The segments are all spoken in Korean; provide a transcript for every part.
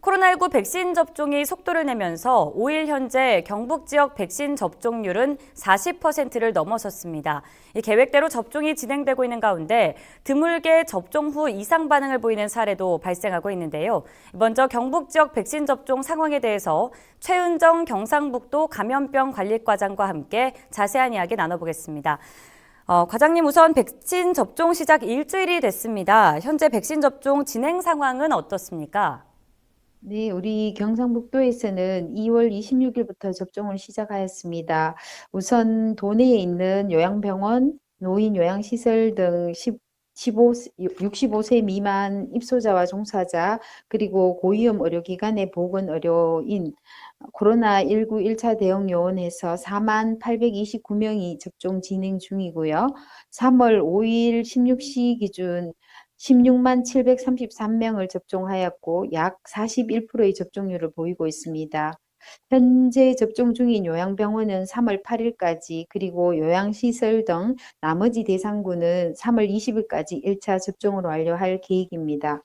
코로나19 백신 접종이 속도를 내면서 5일 현재 경북 지역 백신 접종률은 40%를 넘어섰습니다. 이 계획대로 접종이 진행되고 있는 가운데 드물게 접종 후 이상 반응을 보이는 사례도 발생하고 있는데요. 먼저 경북 지역 백신 접종 상황에 대해서 최은정 경상북도 감염병 관리과장과 함께 자세한 이야기 나눠보겠습니다. 어, 과장님 우선 백신 접종 시작 일주일이 됐습니다. 현재 백신 접종 진행 상황은 어떻습니까? 네, 우리 경상북도에서는 2월 26일부터 접종을 시작하였습니다. 우선 도내에 있는 요양병원, 노인 요양시설 등 10, 15, 65세 미만 입소자와 종사자, 그리고 고위험 의료기관의 보건의료인, 코로나19 1차 대응 요원에서 4만 829명이 접종 진행 중이고요. 3월 5일 16시 기준 16만 733명을 접종하였고 약 41%의 접종률을 보이고 있습니다. 현재 접종 중인 요양병원은 3월 8일까지 그리고 요양시설 등 나머지 대상군은 3월 20일까지 1차 접종을 완료할 계획입니다.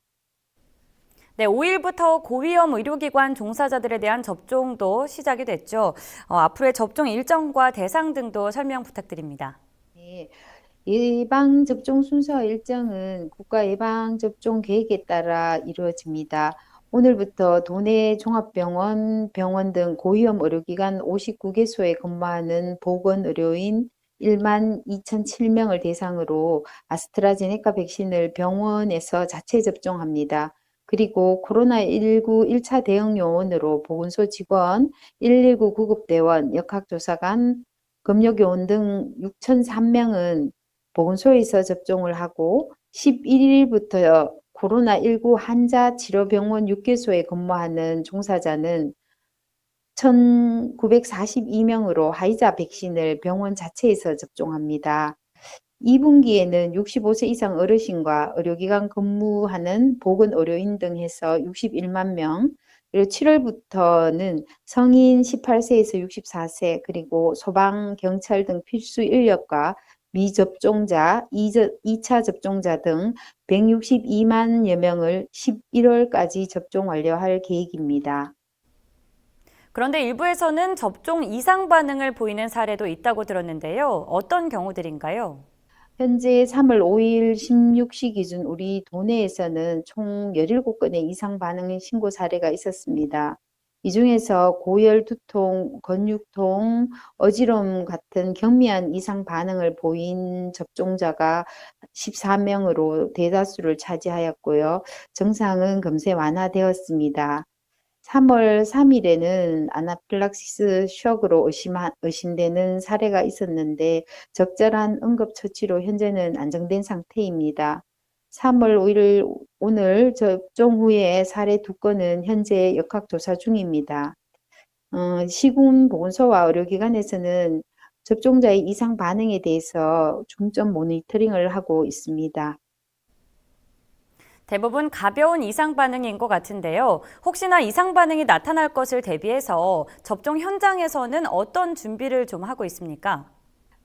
네, 5일부터 고위험 의료기관 종사자들에 대한 접종도 시작이 됐죠. 어, 앞으로의 접종 일정과 대상 등도 설명 부탁드립니다. 네. 예방접종 순서 일정은 국가 예방접종 계획에 따라 이루어집니다. 오늘부터 도내 종합병원, 병원 등 고위험 의료기관 59개소에 근무하는 보건의료인 1만 2,007명을 대상으로 아스트라제네카 백신을 병원에서 자체 접종합니다. 그리고 코로나19 1차 대응 요원으로 보건소 직원, 119 구급대원, 역학조사관, 금요교원 등 6,003명은 보건소에서 접종을 하고 11일부터 코로나19 환자 치료병원 6개소에 근무하는 종사자는 1,942명으로 화이자 백신을 병원 자체에서 접종합니다. 2분기에는 65세 이상 어르신과 의료기관 근무하는 보건의료인 등 해서 61만 명, 그리고 7월부터는 성인 18세에서 64세, 그리고 소방, 경찰 등 필수 인력과 미접종자, 2차 접종자 등 162만여 명을 11월까지 접종 완료할 계획입니다. 그런데 일부에서는 접종 이상 반응을 보이는 사례도 있다고 들었는데요. 어떤 경우들인가요? 현재 3월 5일 16시 기준 우리 도내에서는 총 17건의 이상 반응 신고 사례가 있었습니다. 이 중에서 고열, 두통, 근육통, 어지러움 같은 경미한 이상 반응을 보인 접종자가 14명으로 대다수를 차지하였고요. 증상은 금세 완화되었습니다. 3월 3일에는 아나필락시스 쇼크로 의심하, 의심되는 사례가 있었는데 적절한 응급처치로 현재는 안정된 상태입니다. 3월 5일 오늘 접종 후에 사례 두 건은 현재 역학조사 중입니다. 어, 시군보건소와 의료기관에서는 접종자의 이상 반응에 대해서 중점 모니터링을 하고 있습니다. 대부분 가벼운 이상 반응인 것 같은데요. 혹시나 이상 반응이 나타날 것을 대비해서 접종 현장에서는 어떤 준비를 좀 하고 있습니까?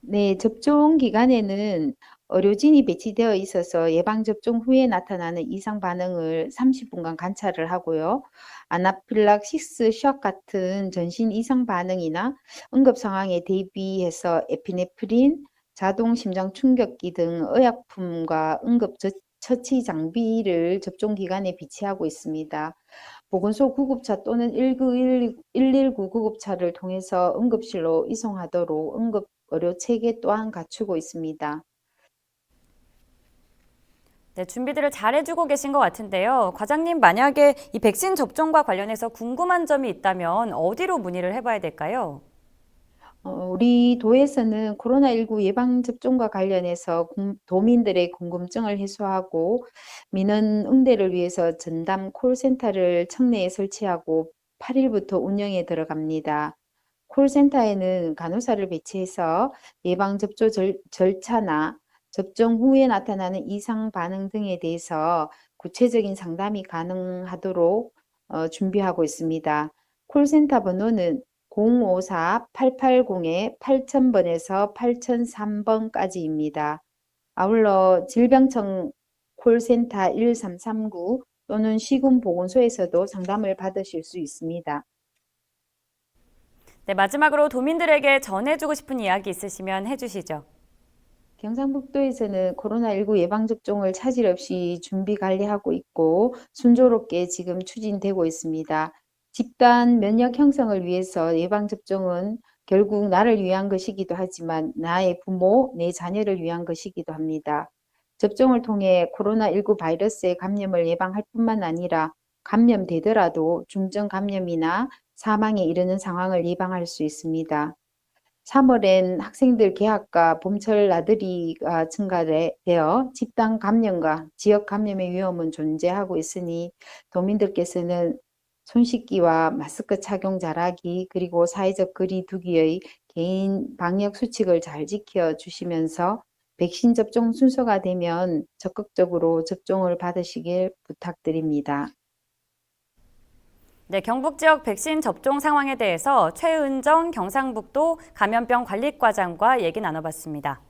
네, 접종 기간에는 의료진이 배치되어 있어서 예방접종 후에 나타나는 이상 반응을 30분간 관찰을 하고요. 아나필락시스 shock 같은 전신 이상 반응이나 응급 상황에 대비해서 에피네프린, 자동 심장 충격기 등 의약품과 응급 처치 장비를 접종 기간에 비치하고 있습니다. 보건소 구급차 또는 119 구급차를 통해서 응급실로 이송하도록 응급 의료 체계 또한 갖추고 있습니다. 네, 준비들을 잘 해주고 계신 것 같은데요. 과장님, 만약에 이 백신 접종과 관련해서 궁금한 점이 있다면 어디로 문의를 해봐야 될까요? 어, 우리 도에서는 코로나19 예방접종과 관련해서 도민들의 궁금증을 해소하고 민원 응대를 위해서 전담 콜센터를 청내에 설치하고 8일부터 운영에 들어갑니다. 콜센터에는 간호사를 배치해서 예방접종 절차나 접종 후에 나타나는 이상 반응 등에 대해서 구체적인 상담이 가능하도록 어, 준비하고 있습니다. 콜센터 번호는 054-880-8000번에서 8003번까지입니다. 아울러 질병청 콜센터 1339 또는 시군보건소에서도 상담을 받으실 수 있습니다. 네, 마지막으로 도민들에게 전해주고 싶은 이야기 있으시면 해주시죠. 경상북도에서는 코로나19 예방접종을 차질 없이 준비 관리하고 있고 순조롭게 지금 추진되고 있습니다. 집단 면역 형성을 위해서 예방접종은 결국 나를 위한 것이기도 하지만 나의 부모, 내 자녀를 위한 것이기도 합니다. 접종을 통해 코로나19 바이러스의 감염을 예방할 뿐만 아니라 감염되더라도 중증 감염이나 사망에 이르는 상황을 예방할 수 있습니다. 3월엔 학생들 개학과 봄철 나들이가 증가되어 집단 감염과 지역 감염의 위험은 존재하고 있으니 도민들께서는 손 씻기와 마스크 착용 잘하기 그리고 사회적 거리 두기의 개인 방역 수칙을 잘 지켜 주시면서 백신 접종 순서가 되면 적극적으로 접종을 받으시길 부탁드립니다. 네, 경북 지역 백신 접종 상황에 대해서 최은정 경상북도 감염병 관리과장과 얘기 나눠봤습니다.